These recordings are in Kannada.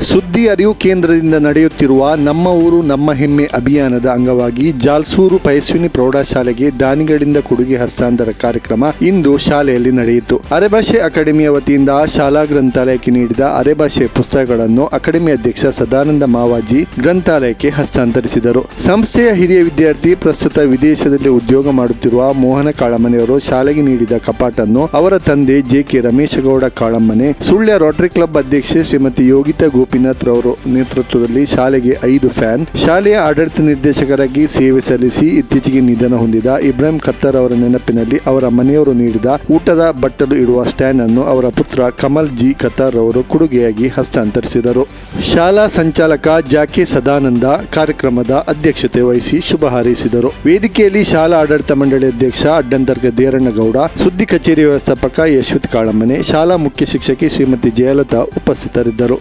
ಸುದ್ದಿ ಅರಿವು ಕೇಂದ್ರದಿಂದ ನಡೆಯುತ್ತಿರುವ ನಮ್ಮ ಊರು ನಮ್ಮ ಹೆಮ್ಮೆ ಅಭಿಯಾನದ ಅಂಗವಾಗಿ ಜಾಲ್ಸೂರು ಪಯಸ್ವಿನಿ ಪ್ರೌಢಶಾಲೆಗೆ ದಾನಿಗಳಿಂದ ಕೊಡುಗೆ ಹಸ್ತಾಂತರ ಕಾರ್ಯಕ್ರಮ ಇಂದು ಶಾಲೆಯಲ್ಲಿ ನಡೆಯಿತು. ಅರೆಭಾಷೆ ಅಕಾಡೆಮಿಯ ವತಿಯಿಂದ ಶಾಲಾ ಗ್ರಂಥಾಲಯಕ್ಕೆ ನೀಡಿದ ಅರೆಭಾಷೆ ಪುಸ್ತಕಗಳನ್ನು ಅಕಾಡೆಮಿ ಅಧ್ಯಕ್ಷ ಸದಾನಂದ ಮಾವಾಜಿ ಗ್ರಂಥಾಲಯಕ್ಕೆ ಹಸ್ತಾಂತರಿಸಿದರು. ಸಂಸ್ಥೆಯ ಹಿರಿಯ ವಿದ್ಯಾರ್ಥಿ ಪ್ರಸ್ತುತ ವಿದೇಶದಲ್ಲಿ ಉದ್ಯೋಗ ಮಾಡುತ್ತಿರುವ ಮೋಹನ ಕಾಳಮ್ಮನೆಯವರು ಶಾಲೆಗೆ ನೀಡಿದ ಕಪಾಟನ್ನು ಅವರ ತಂದೆ J K Rameshgowda Kalammane Sullia rotary club ಅಧ್ಯಕ್ಷೆ ಶ್ರೀಮತಿ ಯೋಗಿತಾ ಗೋಪಿನಾಥ್ ರವರು ನೇತೃತ್ವದಲ್ಲಿ ಶಾಲೆಗೆ ಐದು ಫ್ಯಾನ್. ಶಾಲೆಯ ಆಡಳಿತ ನಿರ್ದೇಶಕರಾಗಿ ಸೇವೆ ಸಲ್ಲಿಸಿ ಇತ್ತೀಚೆಗೆ ನಿಧನ ಹೊಂದಿದ ಇಬ್ರಾಹಿಂ ಖತ್ತರ್ ಅವರ ನೆನಪಿನಲ್ಲಿ ಅವರ ಮನೆಯವರು ನೀಡಿದ ಊಟದ ಬಟ್ಟಲು ಇಡುವ ಸ್ಟ್ಯಾಂಡ್ ಅನ್ನು ಅವರ ಪುತ್ರ ಕಮಲ್ ಜಿ ಖತ್ತಾರ್ ಅವರು ಕೊಡುಗೆಯಾಗಿ ಹಸ್ತಾಂತರಿಸಿದರು. ಶಾಲಾ ಸಂಚಾಲಕ ಜಾಕೆ ಸದಾನಂದ ಕಾರ್ಯಕ್ರಮದ ಅಧ್ಯಕ್ಷತೆ ವಹಿಸಿ ಶುಭ ಹಾರೈಸಿದರು. ವೇದಿಕೆಯಲ್ಲಿ ಶಾಲಾ ಆಡಳಿತ ಮಂಡಳಿ ಅಧ್ಯಕ್ಷ ಅಡ್ಡಂತರ್ಗ ದೇರಣ್ಣಗೌಡ, ಸುದ್ದಿ ಕಚೇರಿ ವ್ಯವಸ್ಥಾಪಕ ಯಶ್ವಿತ್ ಕಾಳಮ್ಮನೆ, ಶಾಲಾ ಮುಖ್ಯ ಶಿಕ್ಷಕಿ ಶ್ರೀಮತಿ ಜಯಲತಾ ಉಪಸ್ಥಿತರಿದ್ದರು.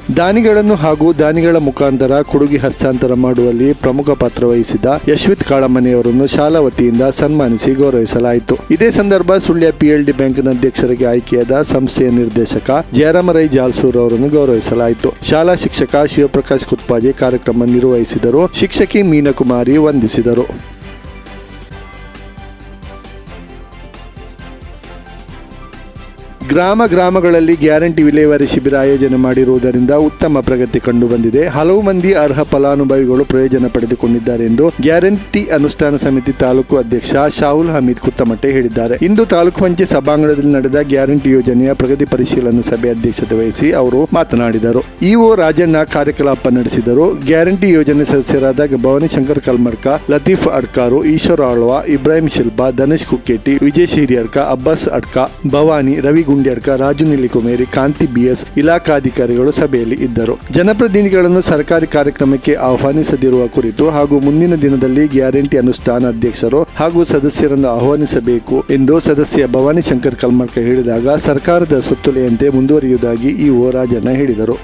ಹಾಗೂ ದಾನಿಗಳ ಮುಖಾಂತರ ಕೊಡುಗೆ ಹಸ್ತಾಂತರ ಮಾಡುವಲ್ಲಿ ಪ್ರಮುಖ ಪಾತ್ರ ವಹಿಸಿದ ಯಶ್ವಿತ್ ಕಾಳಮನೆಯವರನ್ನು ಶಾಲಾ ವತಿಯಿಂದ ಸನ್ಮಾನಿಸಿ ಗೌರವಿಸಲಾಯಿತು. ಇದೇ ಸಂದರ್ಭ ಸುಳ್ಯ ಪಿಎಲ್ಡಿ ಬ್ಯಾಂಕ್ನ ಅಧ್ಯಕ್ಷರಿಗೆ ಆಯ್ಕೆಯಾದ ಸಂಸ್ಥೆಯ ನಿರ್ದೇಶಕ ಜಯರಾಮರೈ ಜಾಲ್ಸೂರ್ ಅವರನ್ನು ಗೌರವಿಸಲಾಯಿತು. ಶಾಲಾ ಶಿಕ್ಷಕ ಶಿವಪ್ರಕಾಶ್ ಕುತ್ಪಾಜೆ ಕಾರ್ಯಕ್ರಮ ನಿರ್ವಹಿಸಿದರು. ಶಿಕ್ಷಕಿ ಮೀನಕುಮಾರಿ ವಂದಿಸಿದರು. ಗ್ರಾಮ ಗ್ರಾಮಗಳಲ್ಲಿ ಗ್ಯಾರಂಟಿ ವಿಲೇವಾರಿ ಶಿಬಿರ ಆಯೋಜನೆ ಮಾಡಿರುವುದರಿಂದ ಉತ್ತಮ ಪ್ರಗತಿ ಕಂಡುಬಂದಿದೆ. ಹಲವು ಮಂದಿ ಅರ್ಹ ಫಲಾನುಭವಿಗಳು ಪ್ರಯೋಜನ ಪಡೆದುಕೊಂಡಿದ್ದಾರೆ ಎಂದು ಗ್ಯಾರಂಟಿ ಅನುಷ್ಠಾನ ಸಮಿತಿ ತಾಲೂಕು ಅಧ್ಯಕ್ಷ ಶಾಹುಲ್ ಹಮೀದ್ ಕುತ್ತಮಟ್ಟೆ ಹೇಳಿದ್ದಾರೆ. ಇಂದು ತಾಲೂಕು ಪಂಚಾಯತ್ ಸಭಾಂಗಣದಲ್ಲಿ ನಡೆದ ಗ್ಯಾರಂಟಿ ಯೋಜನೆಯ ಪ್ರಗತಿ ಪರಿಶೀಲನಾ ಸಭೆ ಅಧ್ಯಕ್ಷತೆ ವಹಿಸಿ ಅವರು ಮಾತನಾಡಿದರು. ಇಒ ರಾಜಣ್ಣ ಕಾರ್ಯಕಲಾಪ ನಡೆಸಿದರು. ಗ್ಯಾರಂಟಿ ಯೋಜನೆ ಸದಸ್ಯರಾದ ಭವಾನಿ ಶಂಕರ್ ಕಲ್ಮಡ್ಕ ಲತೀಫ್ ಅಡ್ಕಾರು, ಈಶ್ವರ ಆಳ್ವ, ಇಬ್ರಾಹಿಂ ಶಿಲ್ಪಾ ಧನುಷ್ ಕುಕ್ಕೇಟಿ, ವಿಜಯ್ ಶಿರಿಯಡ್ಕ, ಅಬ್ಬಾಸ್ ಅಡ್ಕ, ಭವಾನಿ ರವಿ ಗುಂಡ್ಯಡ್ಕ ರಾಜು ನಿಲಿಕುಮೇರಿ, ಕಾಂತಿ ಬಿಎಸ್ ಇಲಾಖಾಧಿಕಾರಿಗಳು ಸಭೆಯಲ್ಲಿ ಇದ್ದರು. ಜನಪ್ರತಿನಿಧಿಗಳನ್ನು ಸರ್ಕಾರಿ ಕಾರ್ಯಕ್ರಮಕ್ಕೆ ಆಹ್ವಾನಿಸದಿರುವ ಕುರಿತು ಹಾಗೂ ಮುಂದಿನ ದಿನದಲ್ಲಿ ಗ್ಯಾರಂಟಿ ಅನುಷ್ಠಾನ ಅಧ್ಯಕ್ಷರು ಹಾಗೂ ಸದಸ್ಯರನ್ನು ಆಹ್ವಾನಿಸಬೇಕು ಎಂದು ಸದಸ್ಯ ಭವಾನಿ ಶಂಕರ್ ಕಲ್ಮಡ್ಕ ಹೇಳಿದಾಗ ಸರ್ಕಾರದ ಸುತ್ತೋಲೆಯಂತೆ ಮುಂದುವರಿಯುವುದಾಗಿ ಇಒ ರಾಜಣ್ಣ ಹೇಳಿದರು.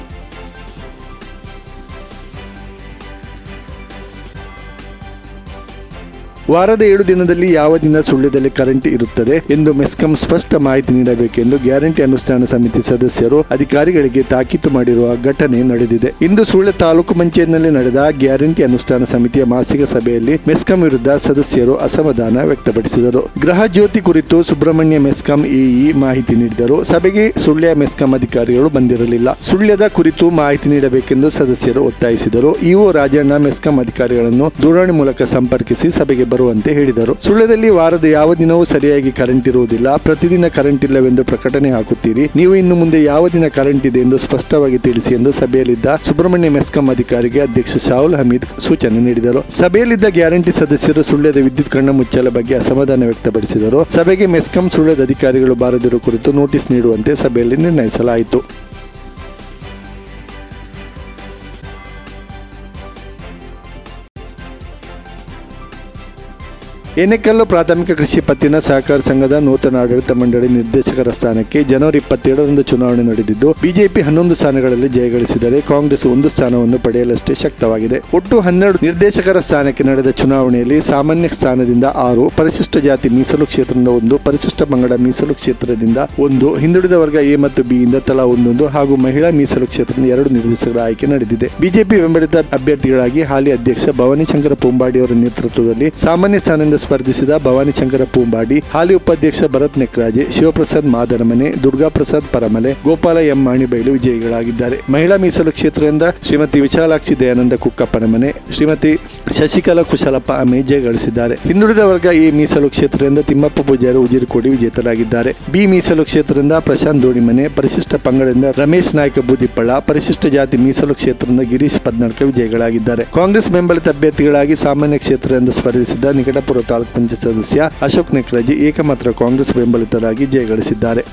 ವಾರದ ಏಳು ದಿನದಲ್ಲಿ ಯಾವ ದಿನ ಸುಳ್ಯದಲ್ಲಿ ಕರೆಂಟ್ ಇರುತ್ತದೆ ಎಂದು ಮೆಸ್ಕಾಂ ಸ್ಪಷ್ಟ ಮಾಹಿತಿ ನೀಡಬೇಕೆಂದು ಗ್ಯಾರಂಟಿ ಅನುಷ್ಠಾನ ಸಮಿತಿ ಸದಸ್ಯರು ಅಧಿಕಾರಿಗಳಿಗೆ ತಾಕೀತು ಮಾಡಿರುವ ಘಟನೆ ನಡೆದಿದೆ. ಇಂದು ಸುಳ್ಯ ತಾಲೂಕು ಪಂಚಾಯತ್ನಲ್ಲಿ ನಡೆದ ಗ್ಯಾರಂಟಿ ಅನುಷ್ಠಾನ ಸಮಿತಿಯ ಮಾಸಿಕ ಸಭೆಯಲ್ಲಿ ಮೆಸ್ಕಾಂ ವಿರುದ್ಧ ಸದಸ್ಯರು ಅಸಮಾಧಾನ ವ್ಯಕ್ತಪಡಿಸಿದರು. ಗೃಹ ಜ್ಯೋತಿ ಕುರಿತು ಸುಬ್ರಹ್ಮಣ್ಯ ಮೆಸ್ಕಾಂ ಇಇ ಮಾಹಿತಿ ನೀಡಿದರು. ಸಭೆಗೆ ಸುಳ್ಯ ಮೆಸ್ಕಾಂ ಅಧಿಕಾರಿಗಳು ಬಂದಿರಲಿಲ್ಲ. ಸುಳ್ಯದ ಕುರಿತು ಮಾಹಿತಿ ನೀಡಬೇಕೆಂದು ಸದಸ್ಯರು ಒತ್ತಾಯಿಸಿದರು. ಇಒ ರಾಜಣ್ಣ ಮೆಸ್ಕಾಂ ಅಧಿಕಾರಿಗಳನ್ನು ದೂರವಾಣಿ ಮೂಲಕ ಸಂಪರ್ಕಿಸಿ ಸಭೆಗೆ ಬರುವಂತೆ ಹೇಳಿದರು. ಸುಳ್ಯದಲ್ಲಿ ವಾರದ ಯಾವ ದಿನವೂ ಸರಿಯಾಗಿ ಕರೆಂಟ್ ಇರುವುದಿಲ್ಲ. ಪ್ರತಿದಿನ ಕರೆಂಟ್ ಇಲ್ಲವೆಂದು ಪ್ರಕಟಣೆ ಹಾಕುತ್ತೀರಿ. ನೀವು ಇನ್ನು ಮುಂದೆ ಯಾವ ದಿನ ಕರೆಂಟ್ ಇದೆ ಎಂದು ಸ್ಪಷ್ಟವಾಗಿ ತಿಳಿಸಿ ಎಂದು ಸಭೆಯಲ್ಲಿದ್ದ ಸುಬ್ರಹ್ಮಣ್ಯ ಮೆಸ್ಕಾಂ ಅಧಿಕಾರಿಗೆ ಅಧ್ಯಕ್ಷ ಶಾಹುಲ್ ಹಮೀದ್ ಸೂಚನೆ ನೀಡಿದರು. ಸಭೆಯಲ್ಲಿದ್ದ ಗ್ಯಾರಂಟಿ ಸದಸ್ಯರು ಸುಳ್ಯದ ವಿದ್ಯುತ್ ಕಣ್ಣ ಮುಚ್ಚಲ ಬಗ್ಗೆ ಅಸಮಾಧಾನ ವ್ಯಕ್ತಪಡಿಸಿದರು. ಸಭೆಗೆ ಮೆಸ್ಕಾಂ ಸುಳ್ಯದ ಅಧಿಕಾರಿಗಳು ಬಾರದಿರುವ ಕುರಿತು ನೋಟಿಸ್ ನೀಡುವಂತೆ ಸಭೆಯಲ್ಲಿ ನಿರ್ಣಯಿಸಲಾಯಿತು. ಎನೆಕಲ್ಲು ಪ್ರಾಥಮಿಕ ಕೃಷಿ ಪತ್ತಿನ ಸಹಕಾರ ಸಂಘದ ನೂತನ ಆಡಳಿತ ಮಂಡಳಿ ನಿರ್ದೇಶಕರ ಸ್ಥಾನಕ್ಕೆ ಜನವರಿ ಇಪ್ಪತ್ತೆರಡರಂದು ಚುನಾವಣೆ ನಡೆದಿದ್ದು, ಬಿಜೆಪಿ ಹನ್ನೊಂದು ಸ್ಥಾನಗಳಲ್ಲಿ ಜಯಗಳಿಸಿದರೆ ಕಾಂಗ್ರೆಸ್ ಒಂದು ಸ್ಥಾನವನ್ನು ಪಡೆಯಲಷ್ಟೇ ಶಕ್ತವಾಗಿದೆ. ಒಟ್ಟು ಹನ್ನೆರಡು ನಿರ್ದೇಶಕರ ಸ್ಥಾನಕ್ಕೆ ನಡೆದ ಚುನಾವಣೆಯಲ್ಲಿ ಸಾಮಾನ್ಯ ಸ್ಥಾನದಿಂದ ಆರು, ಪರಿಶಿಷ್ಟ ಜಾತಿ ಮೀಸಲು ಕ್ಷೇತ್ರದಿಂದ ಒಂದು, ಪರಿಶಿಷ್ಟ ಪಂಗಡ ಮೀಸಲು ಕ್ಷೇತ್ರದಿಂದ ಒಂದು, ಹಿಂದುಳಿದ ವರ್ಗ ಎ ಮತ್ತು ಬಿ ಇಂದ ತಲಾ ಒಂದೊಂದು ಹಾಗೂ ಮಹಿಳಾ ಮೀಸಲು ಕ್ಷೇತ್ರದಿಂದ ಎರಡು ನಿರ್ದೇಶಕರ ಆಯ್ಕೆ ನಡೆದಿದೆ. ಬಿಜೆಪಿ ಬೆಂಬಲಿತ ಅಭ್ಯರ್ಥಿಗಳಾಗಿ ಹಾಲಿ ಅಧ್ಯಕ್ಷ ಭವಾನಿ ಶಂಕರ ಪೂಂಬಾಡಿ ಅವರ ನೇತೃತ್ವದಲ್ಲಿ ಸಾಮಾನ್ಯ ಸ್ಥಾನದಿಂದ ಸ್ಪರ್ಧಿಸಿದ ಭವಾನಿ ಶಂಕರ ಪೂಂಬಾಡಿ ಹಾಲಿ ಉಪಾಧ್ಯಕ್ಷ ಭರತ್ ನೆಕ್ರಾಜೆ, ಶಿವಪ್ರಸಾದ್ ಮಾದರಮನೆ, ದುರ್ಗಾ ಪ್ರಸಾದ್ ಪರಮಲೆ, ಗೋಪಾಲ ಎಂ ಮಾಣಿಬೈಲು ವಿಜಯಿಗಳಾಗಿದ್ದಾರೆ. ಮಹಿಳಾ ಮೀಸಲು ಕ್ಷೇತ್ರದಿಂದ ಶ್ರೀಮತಿ ವಿಶಾಲಾಕ್ಷಿ ದಯಾನಂದ ಕುಕ್ಕಪ್ಪನ ಮನೆ, ಶ್ರೀಮತಿ ಶಶಿಕಲಾ ಕುಶಲಪ್ಪ ಅಮೆ ಜಯಗಳಿಸಿದ್ದಾರೆ ಹಿಂದುಳಿದ ವರ್ಗ ಎ ಮೀಸಲು ಕ್ಷೇತ್ರದಿಂದ ತಿಮ್ಮಪ್ಪ ಪೂಜಾರಿ ಉಜಿರಕೋಡಿ ವಿಜೇತರಾಗಿದ್ದಾರೆ. ಬಿ ಮೀಸಲು ಕ್ಷೇತ್ರದಿಂದ ಪ್ರಶಾಂತ್ ದೋಣಿಮನೆ ಪರಿಶಿಷ್ಟ ಪಂಗಡದಿಂದ ರಮೇಶ್ ನಾಯ್ಕ ಬೂದಿಪ್ಪಳ ಪರಿಶಿಷ್ಟ ಜಾತಿ ಮೀಸಲು ಕ್ಷೇತ್ರದಿಂದ ಗಿರೀಶ್ ಪದ್ನಾಳ್ಕ ವಿಜಯಗಳಾಗಿದ್ದಾರೆ. ಕಾಂಗ್ರೆಸ್ ಬೆಂಬಲಿತ ಅಭ್ಯರ್ಥಿಗಳಾಗಿ ಸಾಮಾನ್ಯ ಕ್ಷೇತ್ರದಿಂದ ಸ್ಪರ್ಧಿಸಿದ್ದ ನಿಕಟಪುರ ತಾಲೂಕು ಪಂಚಾಯತ್ ಸದಸ್ಯ ಅಶೋಕ್ ನೆಕ್ರಾಜಿ ಏಕಮಾತ್ರ ಕಾಂಗ್ರೆಸ್ ಬೆಂಬಲಿತರಾಗಿ ಜಯಗಳಿಸಿದ್ದಾರೆ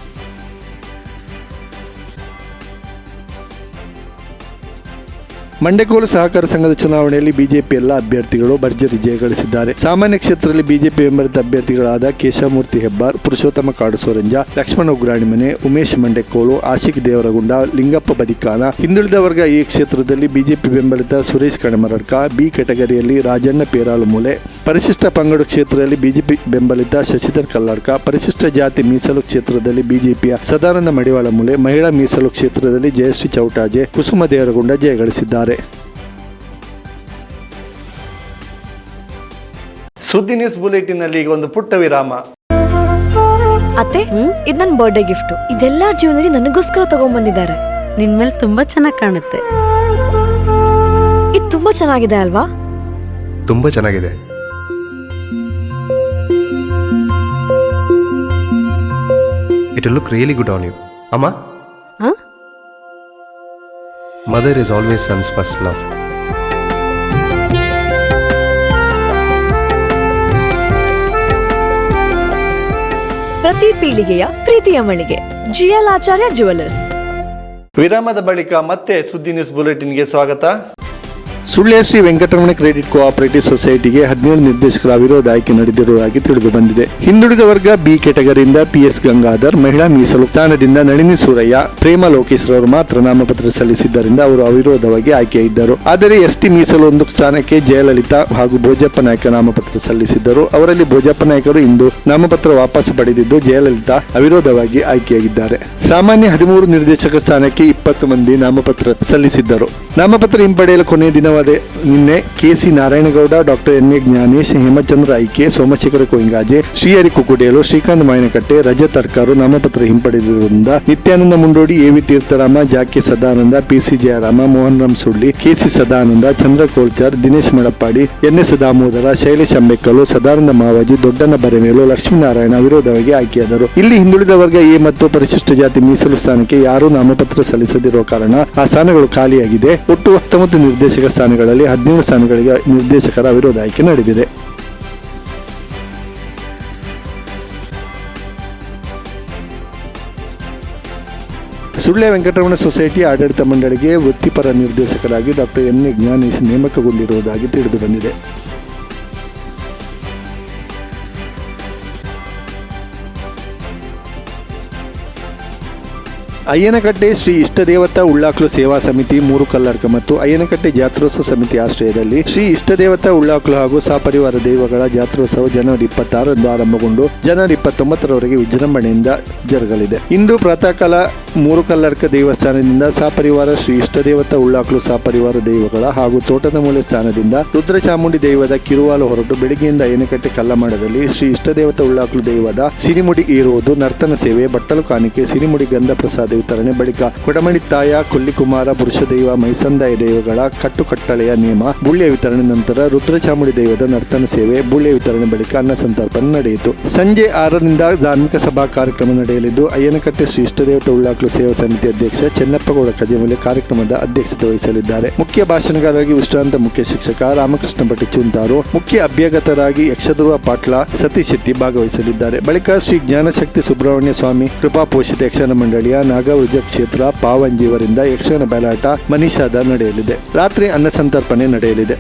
ಮಂಡೆಕೋಲು ಸಹಕಾರ ಸಂಘದ ಚುನಾವಣೆಯಲ್ಲಿ ಬಿಜೆಪಿ ಎಲ್ಲ ಅಭ್ಯರ್ಥಿಗಳು ಭರ್ಜರಿ ಜಯ ಗಳಿಸಿದ್ದಾರೆ. ಸಾಮಾನ್ಯ ಕ್ಷೇತ್ರದಲ್ಲಿ ಬಿಜೆಪಿ ಬೆಂಬಲಿತ ಅಭ್ಯರ್ಥಿಗಳಾದ ಕೇಶವಮೂರ್ತಿ ಹೆಬ್ಬಾರ್, ಪುರುಷೋತ್ತಮ ಕಾಡುಸೋರಂಜ, ಲಕ್ಷ್ಮಣ ಉಗ್ರಾಣಿಮನೆ ಉಮೇಶ್ ಮಂಡೆಕೋಲು ಆಶಿಕ್ ದೇವರಗುಂಡ, ಲಿಂಗಪ್ಪ ಬದಿಕಾನ. ಹಿಂದುಳಿದ ವರ್ಗ ಈ ಕ್ಷೇತ್ರದಲ್ಲಿ ಬಿಜೆಪಿ ಬೆಂಬಲಿತ ಸುರೇಶ್ ಕಣಮರಡ್ಕ, ಬಿ ಕೆಟಗರಿಯಲ್ಲಿ ರಾಜಣ್ಣ ಪೇರಾಲುಮೂಲೆ ಪರಿಶಿಷ್ಟ ಪಂಗಡ ಕ್ಷೇತ್ರದಲ್ಲಿ ಬಿಜೆಪಿ ಬೆಂಬಲಿತ ಶಶಿಧರ್ ಕಲ್ಲಾಡ್ಕ. ಪರಿಶಿಷ್ಟ ಜಾತಿ ಮೀಸಲು ಕ್ಷೇತ್ರದಲ್ಲಿ ಬಿಜೆಪಿಯ ಸದಾನಂದ ಮಡಿವಾಳ ಮೂಲೆ. ಮಹಿಳಾ ಮೀಸಲು ಕ್ಷೇತ್ರದಲ್ಲಿ ಜಯಶ್ರೀ ಚೌಟಾಜೆ, ಕುಸುಮ ದೇವರಗುಂಡ ಜಯ ಸುದ್ದಿ ನ್ಯೂಸ್ ಬುಲೆಟಿನಲ್ಲಿ ಈಗ ಒಂದು ಪುಟ್ಟ ವಿರಾಮ. ಅತ್ತೆ ಇದು ನನ್ನ ಬರ್ಡೇ ಗಿಫ್ಟ್ ಇದೆಲ್ಲ ಜೀವನದಲ್ಲಿ ನನಗೋಸ್ಕರ ತಗೊಂಡ್ಬಂದಿದ್ದಾರೆ ನಿನ್ ಮೇಲೆ ತುಂಬಾ ಚೆನ್ನಾಗಿ ಕಾಣುತ್ತೆ. ಇದು ತುಂಬಾ ಚೆನ್ನಾಗಿದೆ ಅಲ್ವಾ? ತುಂಬಾ ಚೆನ್ನಾಗಿದೆ. It look really good on you ಅಮ್ಮ? Mother is always son's first love. ಪ್ರತಿ ಪೀಳಿಗೆಯ ಪ್ರೀತಿಯ ಮಳಿಗೆ. ಜಿಎಲ್ ಆಚಾರ್ಯ ಜುವೆಲ್ಲರ್ಸ್ ವಿರಾಮದ ಬಳಿಕ ಮತ್ತೆ ಸುದ್ದಿ ನ್ಯೂಸ್ ಬುಲೆಟಿನ್ಗೆ ಸ್ವಾಗತ. ಸುಳ್ಯ ಶ್ರೀ ವೆಂಕಟರಮಣ ಕ್ರೆಡಿಟ್ ಕೋಆಪರೇಟಿವ್ ಸೊಸೈಟಿಗೆ ಹದಿನೇಳು ನಿರ್ದೇಶಕರ ಅವಿರೋಧ ಆಯ್ಕೆ ನಡೆದಿರುವುದಾಗಿ ತಿಳಿದು ಬಂದಿದೆ. ಹಿಂದುಳಿದ ವರ್ಗ ಬಿ ಕೆಟಗರಿಯಿಂದ ಪಿಎಸ್ ಗಂಗಾಧರ್, ಮಹಿಳಾ ಮೀಸಲು ಸ್ಥಾನದಿಂದ ನಳಿನಿ ಸೂರಯ್ಯ, ಪ್ರೇಮ ಲೋಕೇಶ್ ರವರು ಮಾತ್ರ ನಾಮಪತ್ರ ಸಲ್ಲಿಸಿದ್ದರಿಂದ ಅವರು ಅವಿರೋಧವಾಗಿ ಆಯ್ಕೆಯಾಗಿದ್ದರು. ಆದರೆ ಎಸ್ಟಿ ಮೀಸಲು ಒಂದು ಸ್ಥಾನಕ್ಕೆ ಜಯಲಲಿತಾ ಹಾಗೂ ಭೋಜಪ್ಪ ನಾಯ್ಕ ನಾಮಪತ್ರ ಸಲ್ಲಿಸಿದ್ದರು. ಅವರಲ್ಲಿ ಭೋಜಪ್ಪ ನಾಯಕರು ಇಂದು ನಾಮಪತ್ರ ವಾಪಸ್ ಪಡೆದಿದ್ದು ಜಯಲಲಿತಾ ಅವಿರೋಧವಾಗಿ ಆಯ್ಕೆಯಾಗಿದ್ದಾರೆ. ಸಾಮಾನ್ಯ ಹದಿಮೂರು ನಿರ್ದೇಶಕ ಸ್ಥಾನಕ್ಕೆ ಇಪ್ಪತ್ತು ಮಂದಿ ನಾಮಪತ್ರ ಸಲ್ಲಿಸಿದ್ದರು. ನಾಮಪತ್ರ ಹಿಂಪಡೆಯಲು ಕೊನೆಯ ದಿನವಾದ ನಿನ್ನೆ K C Narayanagowda, doctor N A Jnanesh, Hemachandra I K, Somashekhara Koyingaje Srihari Kukudelu Srikanth Mayanakatte Rajath Tharkaru ನಾಮಪತ್ರ ಹಿಂಪಡೆದಿರುವುದರಿಂದ Nithyananda Mundodi A V Theertharama, Jake Sadananda P C Jayarama, Mohan Ram Sulli K C Sadananda Chandra Kolchar Dinesh Madappady, N S Damodara, Shailesh Ambekallu Sadananda Mavaji, Doddanna Baremelu, Lakshminarayana ವಿರೋಧವಾಗಿ ಆಯ್ಕೆಯಾದರು. ಇಲ್ಲಿ ಹಿಂದುಳಿದ ವರ್ಗ ಎ ಮತ್ತು ಪರಿಶಿಷ್ಟ ಜಾತಿ ಮೀಸಲು ಸ್ಥಾನಕ್ಕೆ ಯಾರೂ ನಾಮಪತ್ರ ಸಲ್ಲಿಸದಿರುವ ಕಾರಣ ಆ ಸ್ಥಾನಗಳು ಖಾಲಿಯಾಗಿದೆ. ಒಟ್ಟು ಹತ್ತೊಂಬತ್ತು ನಿರ್ದೇಶಕ ಸ್ಥಾನಗಳಲ್ಲಿ, ಹದಿನೇಳು ಸ್ಥಾನಗಳಿಗೆ ನಿರ್ದೇಶಕರ ವಿರೋಧ ಆಯ್ಕೆ ನಡೆದಿದೆ. ಸುಳ್ಯ ವೆಂಕಟರಮಣ ಸೊಸೈಟಿ ಆಡಳಿತ ಮಂಡಳಿಗೆ ವೃತ್ತಿಪರ ನಿರ್ದೇಶಕರಾಗಿ ಡಾಕ್ಟರ್ ಎನ್ ಎ ಜ್ಞಾನೇಶ್ ನೇಮಕಗೊಂಡಿರುವುದಾಗಿ ತಿಳಿದು ಅಯ್ಯನಕಟ್ಟೆ ಶ್ರೀ ಇಷ್ಟದೇವತಾ ಉಳ್ಳಾಕ್ಲು ಸೇವಾ ಸಮಿತಿ ಮೂರು ಕಲ್ಲರ್ಕ ಮತ್ತು ಅಯ್ಯನಕಟ್ಟೆ ಜಾತ್ರೋತ್ಸವ ಸಮಿತಿ ಆಶ್ರಯದಲ್ಲಿ ಶ್ರೀ ಇಷ್ಟದೇವತಾ ಉಳ್ಳಾಕ್ಲು ಹಾಗೂ ಸಪರಿವಾರ ದೈವಗಳ ಜಾತ್ರೋತ್ಸವ ಜನವರಿ ಇಪ್ಪತ್ತಾರರಂದು ಆರಂಭಗೊಂಡು ಜನವರಿ ಇಪ್ಪತ್ತೊಂಬತ್ತರವರೆಗೆ ವಿಜೃಂಭಣೆಯಿಂದ ಜರುಗಲಿದೆ. ಇಂದು ಪ್ರಾತಃ ಕಾಲ ಮೂರು ಕಲ್ಲರ್ಕ ದೇವಸ್ಥಾನದಿಂದ ಸಪರಿವಾರ ಶ್ರೀ ಇಷ್ಟದೇವತಾ ಉಳ್ಳಾಕ್ಲು ಸಪರಿವಾರ ದೈವಗಳ ಹಾಗೂ ತೋಟದ ಮೂಲೆ ಸ್ಥಾನದಿಂದ ರುದ್ರಚಾಮುಂಡಿ ದೈವದ ಕಿರುವಾಲು ಹೊರಟು ಬೆಳಗ್ಗೆಯಿಂದ ಅಯ್ಯನಕಟ್ಟೆ ಕಲ್ಲಮಾಡದಲ್ಲಿ ಶ್ರೀ ಇಷ್ಟದೇವತಾ ಉಳ್ಳಾಕ್ಲು ದೈವದ ಸಿರಿಮುಡಿ ಏರುವುದು ನರ್ತನ ಸೇವೆ, ಬಟ್ಟಲು ಕಾಣಿಕೆ, ಸಿರಿಮುಡಿ ಗಂಧ ಪ್ರಸಾದ ವಿತರಣೆ ಬಳಿಕ ಕೊಡಮಣಿ ತಾಯ ಕೊಲ್ಲಿಕುಮಾರ ಪುರುಷದೈವ ಮೈಸಂದಾಯ ದೈವಗಳ ಕಟ್ಟುಕಟ್ಟಳೆಯ ನಿಯಮ, ಬುಳ್ಳಿಯ ವಿತರಣೆ ನಂತರ ರುದ್ರಚಾಮುಡಿ ದೈವದ ನರ್ತನ ಸೇವೆ, ಬುಳ್ಳಿಯ ವಿತರಣೆ ಬಳಿಕ ಅನ್ನ ಸಂತರ್ಪಣೆ ನಡೆಯಿತು. ಸಂಜೆ ಆರರಿಂದ ಧಾರ್ಮಿಕ ಸಭಾ ಕಾರ್ಯಕ್ರಮ ನಡೆಯಲಿದ್ದು, ಅಯ್ಯನಕಟ್ಟೆ ಶ್ರೀ ಇಷ್ಟದೇವತ ಉಳ್ಳಾಕ್ಲು ಸೇವಾ ಸಮಿತಿ ಅಧ್ಯಕ್ಷ ಚೆನ್ನಪ್ಪಗೌಡ ಕಜಮೂಲೆ ಕಾರ್ಯಕ್ರಮದ ಅಧ್ಯಕ್ಷತೆ ವಹಿಸಲಿದ್ದಾರೆ. ಮುಖ್ಯ ಭಾಷಣಗಾರರಾಗಿ ವಿಶ್ರಾಂತ ಮುಖ್ಯ ಶಿಕ್ಷಕ ರಾಮಕೃಷ್ಣ ಭಟ್ ಚುಂತಾರು, ಮುಖ್ಯ ಅಭ್ಯಾಗತರಾಗಿ ಯಕ್ಷಧ್ರುವ ಪಾಟ್ಲ ಸತೀಶ್ ಶೆಟ್ಟಿ ಭಾಗವಹಿಸಲಿದ್ದಾರೆ. ಬಳಿಕ ಶ್ರೀ ಜ್ಞಾನಶಕ್ತಿ ಸುಬ್ರಹ್ಮಣ್ಯ ಸ್ವಾಮಿ ಕೃಪಾ ಪೋಷಿತ ಯಕ್ಷಗಾನ ಮಂಡಳಿಯ ನಾಗವೃಜ ಕ್ಷೇತ್ರ ಪಾವಂಜಿಯವರಿಂದ ಯಕ್ಷಗಾನ ಬಯಲಾಟ ಮನಿಷಾದ ನಡೆಯಲಿದೆ. ರಾತ್ರಿ ಅನ್ನ ಸಂತರ್ಪಣೆ ನಡೆಯಲಿದೆ.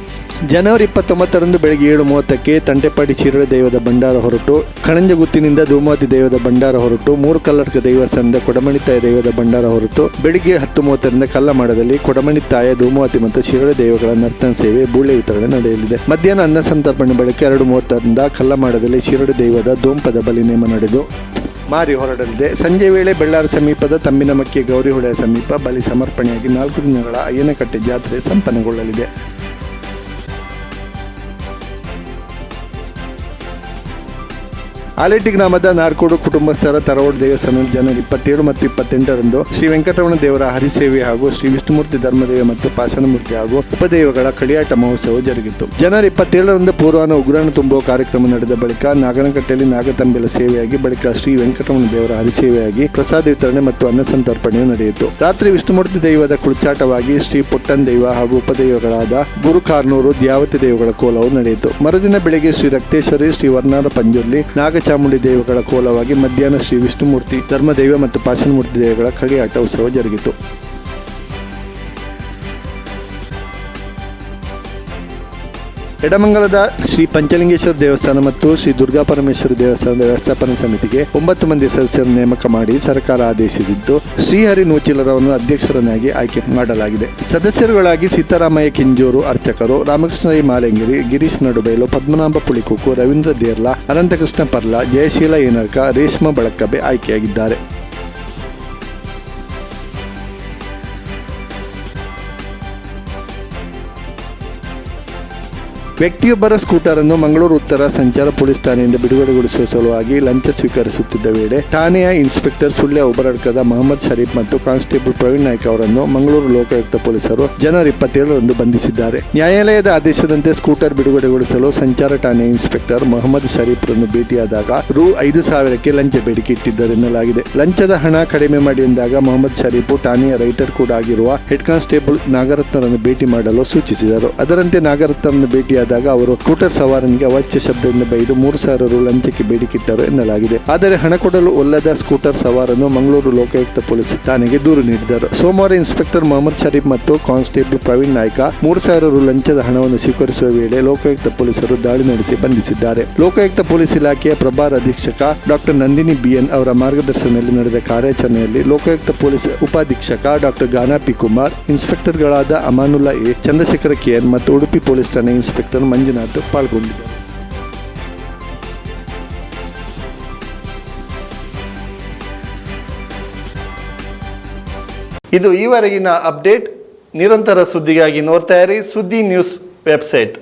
ಜನವರಿ ಇಪ್ಪತ್ತೊಂಬತ್ತರಂದು ಬೆಳಗ್ಗೆ ಏಳು ಮೂವತ್ತಕ್ಕೆ ತಂಟೆಪಾಡಿ ಶಿರಡೆ ದೈವದ ಭಂಡಾರ ಹೊರಟು ಕಣಂಜಗುತ್ತಿನಿಂದ ಧೂಮಾವತಿ ದೈವದ ಭಂಡಾರ ಹೊರಟು, ಮೂರು ಕಲ್ಲರ್ಕ ದೇವಸ್ಥಾನದ ಕೊಡಮಣಿತಾಯ ದೈವದ ಭಂಡಾರ ಹೊರಟು, ಬೆಳಿಗ್ಗೆ ಹತ್ತು ಮೂವತ್ತರಿಂದ ಕಲ್ಲಮಾಡದಲ್ಲಿ ಕೊಡಮಣಿತಾಯ ಧೂಮಾವತಿ ಮತ್ತು ಶಿರಳ ದೈವಗಳ ನರ್ತನ ಸೇವೆ, ಬೂಳೆ ವಿತರಣೆ ನಡೆಯಲಿದೆ. ಮಧ್ಯಾಹ್ನ ಅನ್ನ ಸಂತರ್ಪಣೆ ಬಳಿಕ ಎರಡು ಮೂವತ್ತರಿಂದ ಕಲ್ಲಮಾಡದಲ್ಲಿ ಶಿರಡಿ ದೈವದ ದೋಂಪದ ಬಲಿ ನೇಮ ನಡೆದು ಮಾರಿ ಹೊರಡಲಿದೆ. ಸಂಜೆ ವೇಳೆ ಬೆಳ್ಳಾರಿ ಸಮೀಪದ ತಮ್ಮಿನಮಕ್ಕಿ ಗೌರಿಹೊಳೆಯ ಸಮೀಪ ಬಲಿ ಸಮರ್ಪಣೆಯಾಗಿ ನಾಲ್ಕು ದಿನಗಳ ಅಯ್ಯನಕಟ್ಟೆ ಜಾತ್ರೆ ಸಂಪನ್ನಗೊಳ್ಳಲಿದೆ. ಆಲೇಟಿ ಗ್ರಾಮದ ನಾರ್ಕೋಡು ಕುಟುಂಬಸ್ಥರ ತರವೋಡು ದೇವಸ್ಥಾನ ಜನವರಿ ಇಪ್ಪತ್ತೇಳು ಮತ್ತು ಇಪ್ಪತ್ತೆಂಟರಂದು ಶ್ರೀ ವೆಂಕಟರಮಣ ದೇವರ ಹರಿಸೇವೆ ಹಾಗೂ ಶ್ರೀ ವಿಷ್ಣುಮೂರ್ತಿ ಧರ್ಮದೇವ ಮತ್ತು ಪಾಸನಮೂರ್ತಿ ಹಾಗೂ ಉಪದೇವಗಳ ಕಳಿಯಾಟ ಮಹೋತ್ಸವ ಜರುಗಿತು. ಜನವರಿ ಇಪ್ಪತ್ತೇಳರಂದು ಪೂರ್ವಾನ ಉಗ್ರಾಣ ತುಂಬುವ ಕಾರ್ಯಕ್ರಮ ನಡೆದ ಬಳಿಕ ನಾಗನಕಟ್ಟೆಯಲ್ಲಿ ನಾಗತಂಬೆಲ ಸೇವೆಯಾಗಿ ಬಳಿಕ ಶ್ರೀ ವೆಂಕಟರಮಣ ದೇವರ ಹರಿಸೇವೆಯಾಗಿ ಪ್ರಸಾದ ವಿತರಣೆ ಮತ್ತು ಅನ್ನ ಸಂತರ್ಪಣೆಯು ನಡೆಯಿತು. ರಾತ್ರಿ ವಿಷ್ಣುಮೂರ್ತಿ ದೈವದ ಕುಳಿಚಾಟವಾಗಿ ಶ್ರೀ ಪುಟ್ಟನ್ ದೈವ ಹಾಗೂ ಉಪದೈವಗಳಾದ ಗುರುಕಾರ್ನೂರು ದ್ಯಾವತಿ ದೇವಗಳ ಕೋಲವು ನಡೆಯಿತು. ಮರುದಿನ ಬೆಳಿಗ್ಗೆ ಶ್ರೀ ರಕ್ತೇಶ್ವರಿ, ಶ್ರೀ ವರ್ಣಾರ ಪಂಜುರ್ಲಿ ನಾಗಚಾಮುಂಡಿ ದೇವಗಳ ಕೋಲವಾಗಿ ಮಧ್ಯಾಹ್ನ ಶ್ರೀ ವಿಷ್ಣುಮೂರ್ತಿ ಧರ್ಮದೈವ ಮತ್ತು ಪಾಶನಮೂರ್ತಿ ದೇವಿಗಳ ಕಳಿಯಾಟ ಉತ್ಸವ ಜರುಗಿತು. ಎಡಮಂಗಲದ ಶ್ರೀ ಪಂಚಲಿಂಗೇಶ್ವರ ದೇವಸ್ಥಾನ ಮತ್ತು ಶ್ರೀ ದುರ್ಗಾ ಪರಮೇಶ್ವರ ದೇವಸ್ಥಾನದ ವ್ಯವಸ್ಥಾಪನಾ ಸಮಿತಿಗೆ ಒಂಬತ್ತು ಮಂದಿ ಸದಸ್ಯರನ್ನು ನೇಮಕ ಮಾಡಿ ಸರ್ಕಾರ ಆದೇಶಿಸಿದ್ದು, ಶ್ರೀಹರಿ ನೂಚಿಲರವನ್ನು ಅಧ್ಯಕ್ಷರನ್ನಾಗಿ ಆಯ್ಕೆ ಮಾಡಲಾಗಿದೆ. ಸದಸ್ಯರುಗಳಾಗಿ ಸೀತಾರಾಮಯ್ಯ ಕಿಂಜೂರು, ಅರ್ಚಕರು, ರಾಮಕೃಷ್ಣ ಮಾಲೆಂಗಿರಿ, ಗಿರೀಶ್ ನಡುಬೈಲು, ಪದ್ಮನಾಭ ಪುಳಿಕುಕು ರವೀಂದ್ರ ದೇರ್ಲಾ, ಅನಂತಕೃಷ್ಣ ಪರ್ಲಾ, ಜಯಶೀಲ ಏನರ್ಕ, ರೇಷ್ಮಾ ಬಳಕಬೆ ಆಯ್ಕೆಯಾಗಿದ್ದಾರೆ. ವ್ಯಕ್ತಿಯೊಬ್ಬರ ಸ್ಕೂಟರ್ ಅನ್ನು ಮಂಗಳೂರು ಉತ್ತರ ಸಂಚಾರ ಪೊಲೀಸ್ ಠಾಣೆಯಿಂದ ಬಿಡುಗಡೆಗೊಳಿಸುವ ಸಲುವಾಗಿ ಲಂಚ ಸ್ವೀಕರಿಸುತ್ತಿದ್ದ ವೇಳೆ ಠಾಣೆಯ ಇನ್ಸ್ಪೆಕ್ಟರ್ ಸುಳ್ಯ ಉಬರಡ್ಕದ ಮೊಹಮ್ಮದ್ ಶರೀಫ್ ಮತ್ತು ಕಾನ್ಸ್ಟೇಬಲ್ ಪ್ರವೀಣ್ ನಾಯ್ಕ ಅವರನ್ನು ಮಂಗಳೂರು ಲೋಕಾಯುಕ್ತ ಪೊಲೀಸರು ಜನವರಿ ಇಪ್ಪತ್ತೇಳರಂದು ಬಂಧಿಸಿದ್ದಾರೆ. ನ್ಯಾಯಾಲಯದ ಆದೇಶದಂತೆ ಸ್ಕೂಟರ್ ಬಿಡುಗಡೆಗೊಳಿಸಲು ಸಂಚಾರ ಠಾಣೆ ಇನ್ಸ್ಪೆಕ್ಟರ್ ಮೊಹಮ್ಮದ್ ಶರೀಫ್ರನ್ನು ಭೇಟಿಯಾದಾಗ ರು ಐದು ಸಾವಿರಕ್ಕೆ ಲಂಚ ಬೇಡಿಕೆ ಇಟ್ಟಿದ್ದಾರೆ ಎನ್ನಲಾಗಿದೆ. ಲಂಚದ ಹಣ ಕಡಿಮೆ ಮಾಡಿ ಎಂದಾಗ ಮೊಹಮ್ಮದ್ ಶರೀಫು ಠಾಣೆಯ ರೈಟರ್ ಕೂಡ ಆಗಿರುವ ಹೆಡ್ ಕಾನ್ಸ್ಟೇಬಲ್ ನಾಗರತ್ನರನ್ನು ಭೇಟಿ ಮಾಡಲು ಸೂಚಿಸಿದರು. ಅದರಂತೆ ನಾಗರತ್ನರನ್ನು ಭೇಟಿಯಾದಾಗ ಅವರು ಸ್ಕೂಟರ್ ಸವಾರನಿಗೆ ಅವಾಚ್ಯ ಶಬ್ದದಿಂದ ಬೈದು ಮೂರು ಸಾವಿರ ರು ಲಂಚಕ್ಕೆ ಬೇಡಿಕಿಟ್ಟರು ಎನ್ನಲಾಗಿದೆ. ಆದರೆ ಹಣ ಕೊಡಲು ಒಲ್ಲದ ಸ್ಕೂಟರ್ ಸವಾರನ್ನು ಮಂಗಳೂರು ಲೋಕಾಯುಕ್ತ ಪೊಲೀಸ್ ಠಾಣೆಗೆ ದೂರು ನೀಡಿದರು. ಸೋಮವಾರ ಇನ್ಸ್ಪೆಕ್ಟರ್ ಮೊಹಮ್ಮದ್ ಶರೀಫ್ ಮತ್ತು ಕಾನ್ಸ್ಟೇಬಲ್ ಪ್ರವೀಣ್ ನಾಯ್ಕ ಮೂರು ಸಾವಿರ ರು ಲಂಚದ ಹಣವನ್ನು ಸ್ವೀಕರಿಸುವ ವೇಳೆ ಲೋಕಾಯುಕ್ತ ಪೊಲೀಸರು ದಾಳಿ ನಡೆಸಿ ಬಂಧಿಸಿದ್ದಾರೆ. ಲೋಕಾಯುಕ್ತ ಪೊಲೀಸ್ ಇಲಾಖೆಯ ಪ್ರಭಾರ ಅಧೀಕ್ಷಕ ಡಾಕ್ಟರ್ ನಂದಿನಿ ಬಿಎನ್ ಅವರ ಮಾರ್ಗದರ್ಶನದಲ್ಲಿ ನಡೆದ ಕಾರ್ಯಾಚರಣೆಯಲ್ಲಿ ಲೋಕಾಯುಕ್ತ ಪೊಲೀಸ್ ಉಪಾಧೀಕ್ಷಕ doctor Gana P Kumar, ಇನ್ಸ್ಪೆಕ್ಟರ್ಗಳಾದ Amanulla A, Chandrashekhara K N ಮತ್ತು ಉಡುಪಿ ಪೊಲೀಸ್ ಠಾಣೆ ಇನ್ಸ್ಪೆಕ್ಟರ್ ಮಂಜುನಾಥ್ ಪಾಲ್ಗೊಂಡಿದ್ದಾರೆ. ಇದು ಈವರೆಗಿನ ಅಪ್ಡೇಟ್. ನಿರಂತರ ಸುದ್ದಿಗಾಗಿ ನೋಡ್ತಾ ಇರಿ ಸುದ್ದಿ ನ್ಯೂಸ್ ವೆಬ್ಸೈಟ್.